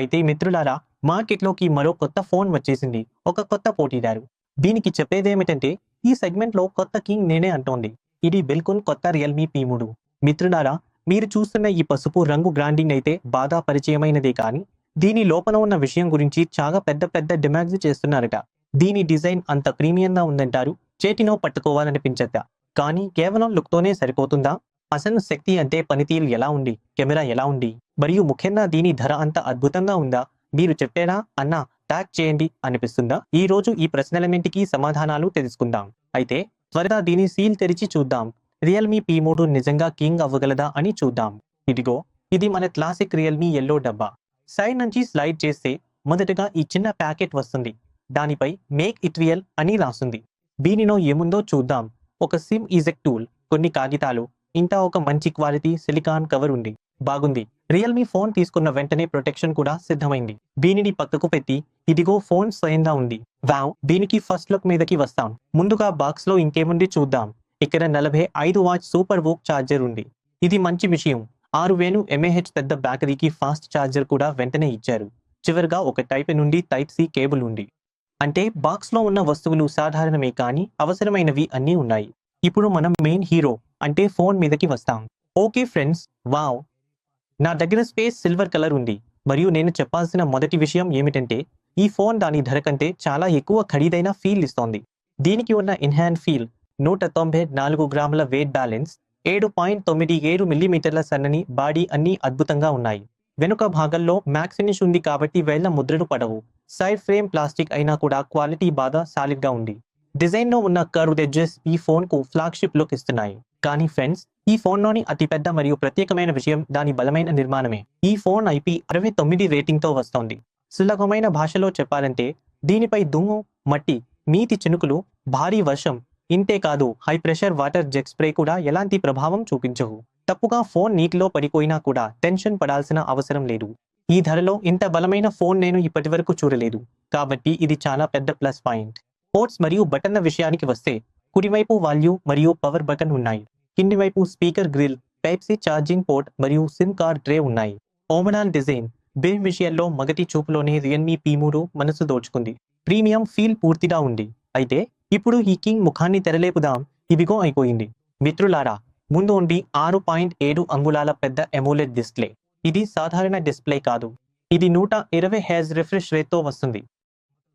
అయితే మిత్రులారా మార్కెట్లోకి మరో కొత్త ఫోన్ వచ్చేసింది. ఒక కొత్త పోటీదారు. దీనికి చెప్పేదేమిటంటే ఈ సెగ్మెంట్లో కొత్త కింగ్ నేనే అంటోంది. ఇది బిల్కుల్ కొత్త రియల్మీ పీ మూడు. మిత్రులారా మీరు చూస్తున్న ఈ పసుపు రంగు బ్రాండింగ్ అయితే బాగా పరిచయమైనదే కానీ దీని లోపల ఉన్న విషయం గురించి చాలా పెద్ద పెద్ద డిమాండ్స్ చేస్తున్నారట. దీని డిజైన్ అంత ప్రీమియంగా ఉందంటారు చేతినో పట్టుకోవాలనిపించట కానీ కేవలం లుక్తోనే సరిపోతుందా? అసలు శక్తి అంటే పనితీరు ఎలా ఉంది? కెమెరా ఎలా ఉంది? మరియు ముఖ్యంగా దీని ధర అంత అద్భుతంగా ఉందా? మీరు చెప్పారా అన్నా ట్యాగ్ చేయండి అనిపిస్తుందా? ఈ రోజు ఈ ప్రశ్నలన్నింటికీ సమాధానాలు తెలుసుకుందాం. అయితే త్వరగా దీని సీల్ తెరిచి చూద్దాం. రియల్మీ పీ మూడు నిజంగా కింగ్ అవ్వగలదా అని చూద్దాం. ఇదిగో ఇది మన క్లాసిక్ రియల్మీ ఎల్లో డబ్బా. సైడ్ నుంచి స్లైడ్ చేస్తే మొదటగా ఈ చిన్న ప్యాకెట్ వస్తుంది. దానిపై మేక్ ఇట్ రియల్ అని రాస్తుంది. దీనిలో ఏముందో చూద్దాం. ఒక సిమ్ ఈజెక్ టూల్ కొన్ని కాగితాలు ఇంకా ఒక మంచి క్వాలిటీ సిలికాన్ కవర్ ఉంది. బాగుంది. రియల్మీ ఫోన్ తీసుకున్న వెంటనే ప్రొటెక్షన్ కూడా సిద్ధమైంది. దీనిని పక్కకు పెట్టి ఇదిగో ఫోన్ స్వయంగా ఉంది. వావ్ దీనికి ఫస్ట్ లుక్ మీదకి వస్తాం. ముందుగా బాక్స్లో ఇంకేముంది చూద్దాం. ఇక్కడ నలభై ఐదు వాచ్ సూపర్ వోక్ ఛార్జర్ ఉంది. ఇది మంచి విషయం. ఆరు వేలు ఎంఏహెచ్ పెద్ద బ్యాటరీకి ఫాస్ట్ ఛార్జర్ కూడా వెంటనే ఇచ్చారు. చివరిగా ఒక టైప్ నుండి టైప్ సి కేబుల్ ఉంది. అంటే బాక్స్లో ఉన్న వస్తువులు సాధారణమే కానీ అవసరమైనవి అన్నీ ఉన్నాయి. ఇప్పుడు మనం మెయిన్ హీరో అంటే ఫోన్ మీదకి వస్తాం. ఓకే ఫ్రెండ్స్ వావ్ నా దగ్గర స్పేస్ సిల్వర్ కలర్ ఉంది. మరియు నేను చెప్పాల్సిన మొదటి విషయం ఏమిటంటే ఈ ఫోన్ దాని ధర కంటే చాలా ఎక్కువ ఖరీదైన ఫీల్ ఇస్తోంది. దీనికి ఉన్న ఇన్హ్యాండ్ ఫీల్ నూట తొంభై నాలుగు గ్రాముల వెయిట్ బ్యాలెన్స్ ఏడు పాయింట్ తొమ్మిది ఏడు మిల్లీమీటర్ల సన్నని బాడీ అన్నీ అద్భుతంగా ఉన్నాయి. వెనుక భాగంలో మ్యాక్స్ ఫినిష్ ఉంది కాబట్టి వేళ్ళ ముద్రలు పడవు. సైడ్ ఫ్రేమ్ ప్లాస్టిక్ అయినా కూడా క్వాలిటీ బాగా సాలిడ్గా ఉంది. డిజైన్లో ఉన్న కర్వ్ ఎడ్జెస్ ఈ ఫోన్కు ఫ్లాగ్షిప్లోకి ఫ్లాగ్షిప్ లుక్ ఇస్తున్నాయి. కానీ ఫ్రెండ్స్ ఈ ఫోన్లోని అతిపెద్ద మరియు ప్రత్యేకమైన విషయం దాని బలమైన నిర్మాణమే. ఈ ఫోన్ ఐపీ అరవై తొమ్మిది రేటింగ్తో వస్తోంది. సులభమైన భాషలో చెప్పాలంటే దీనిపై దుమ్ము మట్టి మీతి చినుకులు భారీ వర్షం ఇంతే కాదు high pressure water jet spray కూడా ఎలాంటి ప్రభావం చూపించవు. తప్పుగా ఫోన్ నీటిలో పడిపోయినా కూడా టెన్షన్ పడాల్సిన అవసరం లేదు. ఈ ధరలో ఇంత బలమైన ఫోన్ నేను ఇప్పటివరకు చూడలేదు. కాబట్టి ఇది చాలా పెద్ద ప్లస్ పాయింట్. పోర్ట్స్ మరియు బటన్ల విషయానికి వస్తే కుడివైపు వాల్యూమ్ మరియు పవర్ బటన్ ఉన్నాయి. కింది వైపు speaker grille type C charging port మరియు సిమ్ కార్డ్ ట్రే ఉన్నాయి. ఓమనాల్ డిజైన్ బిల్ విషయంలో మొదటి చూపులోనే రియల్మీ పీ మూడు మనసు దోచుకుంది. ప్రీమియం ఫీల్ పూర్తిగా ఉంది. అయితే ఇప్పుడు ఈ కింగ్ ముఖాన్ని తెరలేపుదాం. ఇదిగో అయిపోయింది. మిత్రులారా ముందు ఉండి ఆరు పాయింట్ ఏడు అంగుళాల పెద్ద ఎమోలెడ్ డిస్ప్లే. ఇది సాధారణ డిస్ప్లే కాదు. ఇది నూట ఇరవై హ్యాజ్ రిఫ్రెష్ రేట్తో వస్తుంది.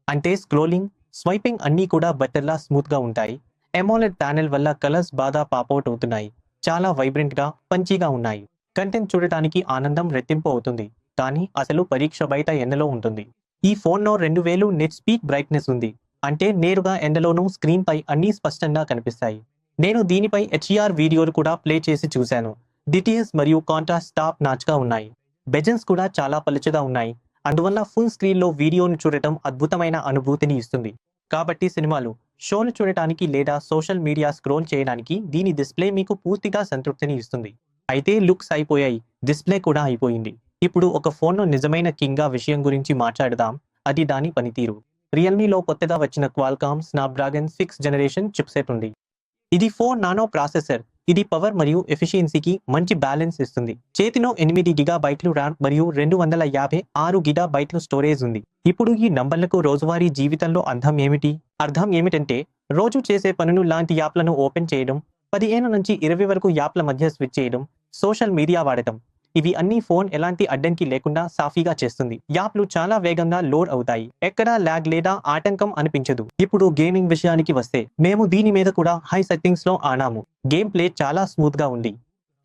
అంటే స్క్రోలింగ్ స్వైపింగ్ అన్నీ కూడా బెటర్లా స్మూత్గా ఉంటాయి. ఎమోలెడ్ ప్యానెల్ వల్ల కలర్స్ బాగా పాపౌట్ అవుతున్నాయి. చాలా వైబ్రెంట్గా పంచీగా ఉన్నాయి. కంటెంట్ చూడటానికి ఆనందం రెట్టింపు అవుతుంది. కానీ అసలు పరీక్ష బయట ఎండలో ఉంటుంది. ఈ ఫోన్లో రెండు వేలు నెట్ స్పీడ్ బ్రైట్నెస్ ఉంది. అంటే నేరుగా ఎండలోనూ స్క్రీన్పై అన్నీ స్పష్టంగా కనిపిస్తాయి. నేను దీనిపై హెచ్ఈఆర్ వీడియోలు కూడా ప్లే చేసి చూశాను. డిటిఎస్ మరియు కాంట్రాస్ట్ టాప్ నాచ్గా ఉన్నాయి. బెజన్స్ కూడా చాలా పలుచగా ఉన్నాయి. అందువల్ల ఫుల్ స్క్రీన్లో వీడియోను చూడటం అద్భుతమైన అనుభూతిని ఇస్తుంది. కాబట్టి సినిమాలు షోను చూడటానికి లేదా సోషల్ మీడియా స్క్రోల్ చేయడానికి దీని డిస్ప్లే మీకు పూర్తిగా సంతృప్తిని ఇస్తుంది. అయితే లుక్స్ అయిపోయాయి. డిస్ప్లే కూడా అయిపోయింది. ఇప్పుడు ఒక ఫోన్ను నిజమైన కింగా విషయం గురించి మాట్లాడదాం. అది దాని పనితీరు. రియల్మీలో కొత్తగా వచ్చిన Qualcomm Snapdragon six generation chipset ఉంది. ఇది ఫోర్ నానో ప్రాసెసర్. ఇది పవర్ మరియు ఎఫిషియన్సీకి మంచి బ్యాలెన్స్ ఇస్తుంది. చేతిలో ఎనిమిది గిగా బైట్లు ర్యామ్ మరియు రెండు వందల యాభై ఆరు గిగా బైట్లు స్టోరేజ్ ఉంది. ఇప్పుడు ఈ నంబర్లకు రోజువారీ జీవితంలో అర్థం ఏమిటి? అర్థం ఏమిటంటే రోజు చేసే పనులు లాంటి యాప్లను ఓపెన్ చేయడం పదిహేను నుంచి ఇరవై వరకు యాప్ల మధ్య స్విచ్ చేయడం సోషల్ మీడియా వాడటం. ఇవి అన్ని ఫోన్ ఎలాంటి అడ్డంకి లేకుండా సాఫీగా చేస్తుంది. యాప్లు చాలా వేగంగా లోడ్ అవుతాయి. ఎక్కడా ల్యాగ్ లేదా ఆటంకం అనిపించదు. ఇప్పుడు గేమింగ్ విషయానికి వస్తే మేము దీని మీద కూడా హై సెట్టింగ్స్లో ఆనాము గేమ్ ప్లే చాలా స్మూత్గా ఉంది.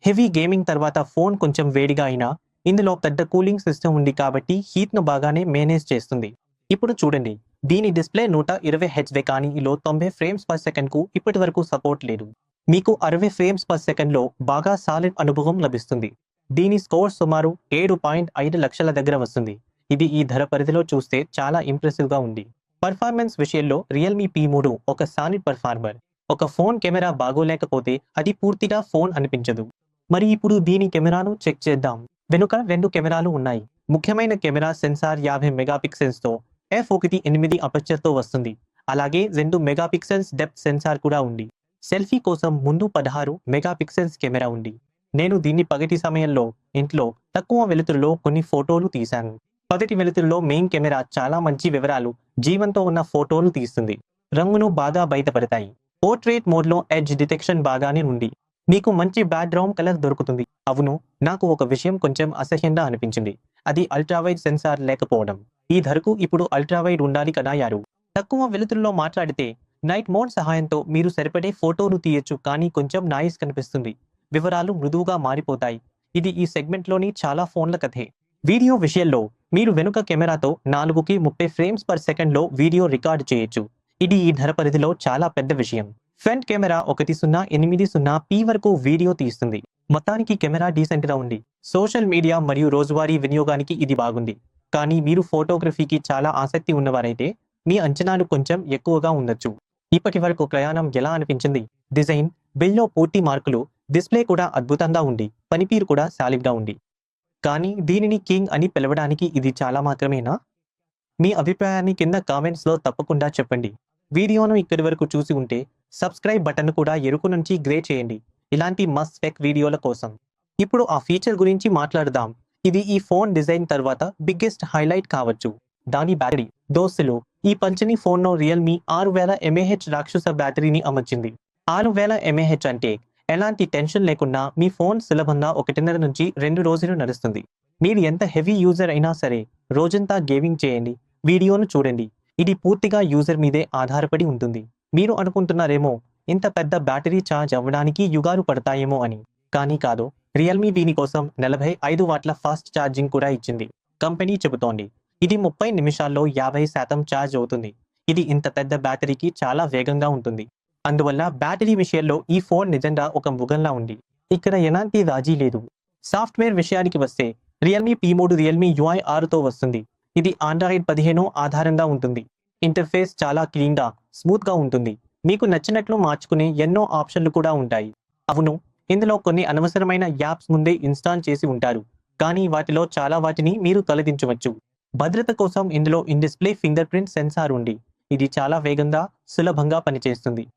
హెవీ గేమింగ్ తర్వాత ఫోన్ కొంచెం వేడిగా అయినా ఇందులో పెద్ద కూలింగ్ సిస్టమ్ ఉంది కాబట్టి హీట్ను బాగానే మేనేజ్ చేస్తుంది. ఇప్పుడు చూడండి. దీని డిస్ప్లే నూట ఇరవై హెచ్వే కానీ లో తొంభై ఫ్రేమ్స్ పర్ సెకండ్కు ఇప్పటి వరకు సపోర్ట్ లేదు. మీకు అరవై ఫ్రేమ్స్ పర్ సెకండ్లో బాగా సాలిడ్ అనుభవం లభిస్తుంది. దీని స్కోర్ సుమారు ఏడు పాయింట్ ఐదు లక్షల దగ్గర వస్తుంది. ఇది ఈ ధర పరిధిలో చూస్తే చాలా ఇంప్రెసివ్గా ఉంది. పర్ఫార్మెన్స్ విషయంలో రియల్మీ పీ మూడు ఒక సాలిడ్ పర్ఫార్మర్ ఒక ఫోన్ కెమెరా బాగోలేకపోతే అది పూర్తిగా ఫోన్ అనిపించదు. మరి ఇప్పుడు దీని కెమెరాను చెక్ చేద్దాం. వెనుక రెండు కెమెరాలు ఉన్నాయి. ముఖ్యమైన కెమెరా సెన్సార్ యాభై మెగాపిక్సెల్స్తో ఎఫ్ ఒకటి ఎనిమిది అపర్చర్తో వస్తుంది. అలాగే రెండు మెగాపిక్సెల్స్ డెప్త్ సెన్సార్ కూడా ఉంది. సెల్ఫీ కోసం ముందు పదహారు మెగాపిక్సెల్స్ కెమెరా ఉంది. నేను దీన్ని పగటి సమయంలో ఇంట్లో తక్కువ వెలుతురులో కొన్ని ఫోటోలు తీశాను. పగటి వెలుతురులో మెయిన్ కెమెరా చాలా మంచి వివరాలు జీవంతో ఉన్న ఫోటోలు తీస్తుంది. రంగును బాగా బయటపడతాయి. పోర్ట్రేట్ మోడ్లో ఎడ్జ్ డిటెక్షన్ బాగానే ఉంది. మీకు మంచి బ్యాక్గ్రౌండ్ కలర్ దొరుకుతుంది. అవును నాకు ఒక విషయం కొంచెం అసహ్యంగా అనిపించింది. అది అల్ట్రావైడ్ సెన్సార్ లేకపోవడం. ఈ ధరకు ఇప్పుడు అల్ట్రావైడ్ ఉండాలి కదా యారు? తక్కువ వెలుతురులో మాట్లాడితే నైట్ మోడ్ సహాయంతో మీరు సరిపడే ఫోటోను తీయొచ్చు కానీ కొంచెం నాయిస్ కనిపిస్తుంది. వివరాలు మృదువుగా మారిపోతాయి. ఇది ఈ సెగ్మెంట్లోని చాలా ఫోన్ల కథే. వీడియో విషయంలో మీరు వెనుక కెమెరాతో నాలుగుకి ముప్పై ఫ్రేమ్స్ పర్ సెకండ్లో వీడియో రికార్డ్ చేయొచ్చు. ఇది ఈ ధర పరిధిలో చాలా పెద్ద విషయం. ఫ్రంట్ కెమెరా ఒకటి సున్నా ఎనిమిది సున్నా పీ వరకు వీడియో తీస్తుంది. మొత్తానికి కెమెరా డీసెంట్గా ఉంది. సోషల్ మీడియా మరియు రోజువారీ వినియోగానికి ఇది బాగుంది. కానీ మీరు ఫోటోగ్రఫీకి చాలా ఆసక్తి ఉన్నవారైతే మీ అంచనాలు కొంచెం ఎక్కువగా ఉండొచ్చు. ఇప్పటి వరకు ప్రయాణం ఎలా అనిపించింది? డిజైన్ బిల్లో పూర్తి మార్కులు డిస్ప్లే కూడా అద్భుతంగా ఉంది పనితీరు కూడా సాలిడ్గా ఉంది. కానీ దీనిని కింగ్ అని పిలవడానికి ఇది చాలా మాత్రమేనా? మీ అభిప్రాయాన్ని కింద కామెంట్స్లో తప్పకుండా చెప్పండి. వీడియోను ఇక్కడి వరకు చూసి ఉంటే సబ్స్క్రైబ్ బటన్ కూడా ఎరుపు నుంచి గ్రే చేయండి. ఇలాంటి మస్ స్పెక్ వీడియోల కోసం. ఇప్పుడు ఆ ఫీచర్ గురించి మాట్లాడదాం. ఇది ఈ ఫోన్ డిజైన్ తర్వాత బిగ్గెస్ట్ హైలైట్ కావచ్చు. దాని బ్యాటరీ దోస్తులు ఈ పంచని ఫోన్లో రియల్మీ ఆరు వేల ఎంఏహెచ్ రాక్షస బ్యాటరీని అమర్చింది. ఆరు వేల ఎంఏహెచ్ అంటే ఎలాంటి టెన్షన్ లేకుండా మీ ఫోన్ సులభంగా ఒకటిన్నర నుంచి రెండు రోజులు నడుస్తుంది. మీరు ఎంత హెవీ యూజర్ అయినా సరే రోజంతా గేమింగ్ చేయండి వీడియోను చూడండి. ఇది పూర్తిగా యూజర్ మీదే ఆధారపడి ఉంటుంది. మీరు అనుకుంటున్నారేమో ఇంత పెద్ద బ్యాటరీ ఛార్జ్ అవ్వడానికి యుగాలు పడతాయేమో అని. కానీ కాదు రియల్మీ దీని కోసం నలభై ఐదు వాట్ల ఫాస్ట్ ఛార్జింగ్ కూడా ఇచ్చింది. కంపెనీ చెబుతోంది ఇది ముప్పై నిమిషాల్లో యాభై శాతం ఛార్జ్ అవుతుంది. ఇది ఇంత పెద్ద బ్యాటరీకి చాలా వేగంగా ఉంటుంది. అందువల్ల బ్యాటరీ విషయంలో ఈ ఫోన్ నిజంగా ఒక మృగంలా ఉంది. ఇక్కడ ఎలాంటి రాజీ లేదు. సాఫ్ట్వేర్ విషయానికి వస్తే రియల్మీ పీ మూడు రియల్మీ యుఐ ఆరుతో వస్తుంది. ఇది ఆండ్రాయిడ్ పదిహేను ఆధారంగా ఉంటుంది. ఇంటర్ఫేస్ చాలా క్లీన్గా స్మూత్గా ఉంటుంది. మీకు నచ్చినట్లు మార్చుకునే ఎన్నో ఆప్షన్లు కూడా ఉంటాయి. అవును ఇందులో కొన్ని అనవసరమైన యాప్స్ ముందే ఇన్స్టాల్ చేసి ఉంటారు. కానీ వాటిలో చాలా వాటిని మీరు తొలగించవచ్చు. భద్రత కోసం ఇందులో in display fingerprint sensor ఉంది. ఇది చాలా వేగంగా సులభంగా పనిచేస్తుంది.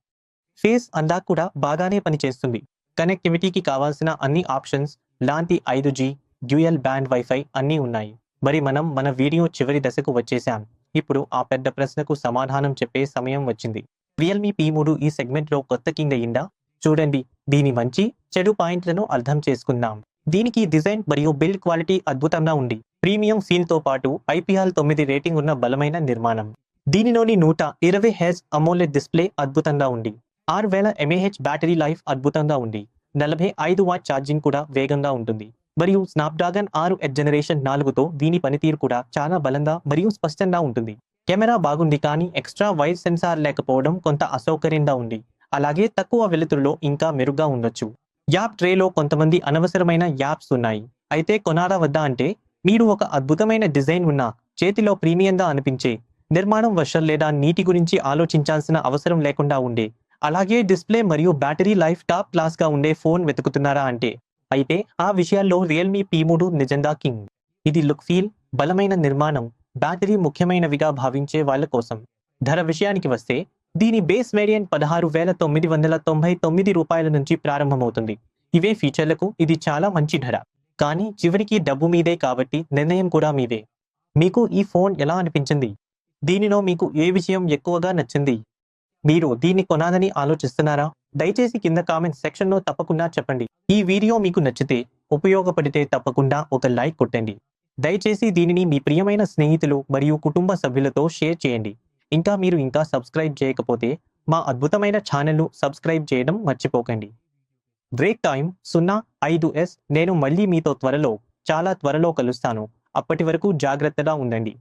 ఫేస్ అందా కూడా బాగానే పనిచేస్తుంది. కనెక్టివిటీకి కావాల్సిన అన్ని ఆప్షన్స్ లాంటి ఐదు జీ డ్యూయల్ బ్యాండ్ వైఫై అన్నీ ఉన్నాయి. మరి మనం మన వీడియో చివరి దశకు వచ్చేసాం. ఇప్పుడు ఆ పెద్ద ప్రశ్నకు సమాధానం చెప్పే సమయం వచ్చింది. రియల్మీ పీ మూడు ఈ సెగ్మెంట్లో కొత్త కింగ్ అయిందా? చూడండి దీని మంచి చెడు పాయింట్లను అర్థం చేసుకుందాం. దీనికి డిజైన్ మరియు బిల్డ్ క్వాలిటీ అద్భుతంగా ఉంది. ప్రీమియం సీల్తో పాటు ఐపీఎల్ తొమ్మిది రేటింగ్ ఉన్న బలమైన నిర్మాణం. దీనిలోని నూట ఇరవై హెచ్ అమోలెడ్ డిస్ప్లే అద్భుతంగా ఉంది. ఆరు వేల ఎంఏహెచ్ బ్యాటరీ లైఫ్ అద్భుతంగా ఉంది. నలభై ఐదు వాట్ ఛార్జింగ్ కూడా వేగంగా ఉంటుంది. మరియు స్నాప్డ్రాగన్ ఆరు ఎడ్ జనరేషన్ నాలుగుతో దీని పనితీరు కూడా చాలా బలంగా మరియు స్పష్టంగా ఉంటుంది. కెమెరా బాగుంది కానీ ఎక్స్ట్రా వైర్ సెన్సార్ లేకపోవడం కొంత అసౌకర్యంగా ఉంది. అలాగే తక్కువ వెలుతురులో ఇంకా మెరుగ్గా ఉండొచ్చు. యాప్ ట్రేలో కొంతమంది అనవసరమైన యాప్స్ ఉన్నాయి. అయితే కొనాడా వద్ద అంటే మీరు ఒక అద్భుతమైన డిజైన్ ఉన్న చేతిలో ప్రీమియంగా అనిపించే నిర్మాణం వర్షం లేదా నీటి గురించి ఆలోచించాల్సిన అవసరం లేకుండా ఉండే అలాగే డిస్ప్లే మరియు బ్యాటరీ లైఫ్ టాప్ క్లాస్గా ఉండే ఫోన్ వెతుకుతున్నారా అంటే అయితే ఆ విషయాల్లో రియల్మీ పీ మూడు నిజంగా కింగ్. ఇది లుక్ ఫీల్ బలమైన నిర్మాణం బ్యాటరీ ముఖ్యమైనవిగా భావించే వాళ్ళ కోసం. ధర విషయానికి వస్తే దీని బేస్ వేరియంట్ పదహారు వేల తొమ్మిది వందల తొంభై తొమ్మిది రూపాయల నుంచి ప్రారంభమవుతుంది. ఇవే ఫీచర్లకు ఇది చాలా మంచి ధర. కానీ చివరికి డబ్బు మీదే కాబట్టి నిర్ణయం కూడా మీదే. మీకు ఈ ఫోన్ ఎలా అనిపించింది? దీనిలో మీకు ఏ విషయం ఎక్కువగా నచ్చింది? మీరు దీన్ని కొనాలని ఆలోచిస్తున్నారా? దయచేసి కింద కామెంట్ సెక్షన్లో తప్పకుండా చెప్పండి. ఈ వీడియో మీకు నచ్చితే ఉపయోగపడితే తప్పకుండా ఒక లైక్ కొట్టండి. దయచేసి దీనిని మీ ప్రియమైన స్నేహితులు మరియు కుటుంబ సభ్యులతో షేర్ చేయండి. ఇంకా మీరు ఇంకా సబ్స్క్రైబ్ చేయకపోతే మా అద్భుతమైన ఛానల్ను సబ్స్క్రైబ్ చేయడం మర్చిపోకండి. బ్రేక్ టైం సున్నా ఐదు ఎస్. నేను మళ్ళీ మీతో త్వరలో చాలా త్వరలో కలుస్తాను. అప్పటి వరకు జాగ్రత్తగా ఉండండి.